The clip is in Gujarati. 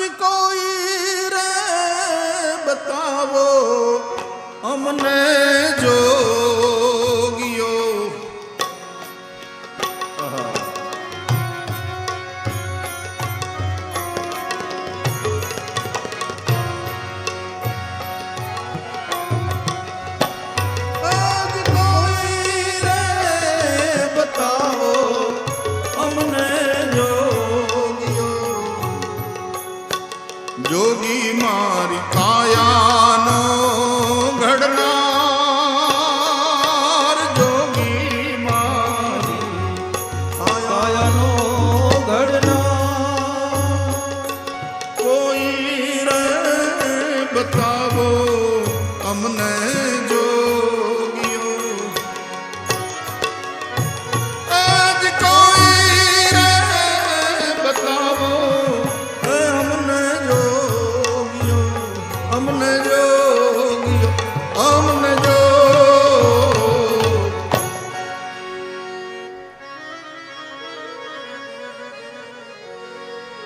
આજ કોઈ રે બતાવો અમને જોગી મારી કાયાનો ઘડનાર. જોગી મારી કાયાનો ઘડનાર. કોઈ રે બતાવો અમને બતાવો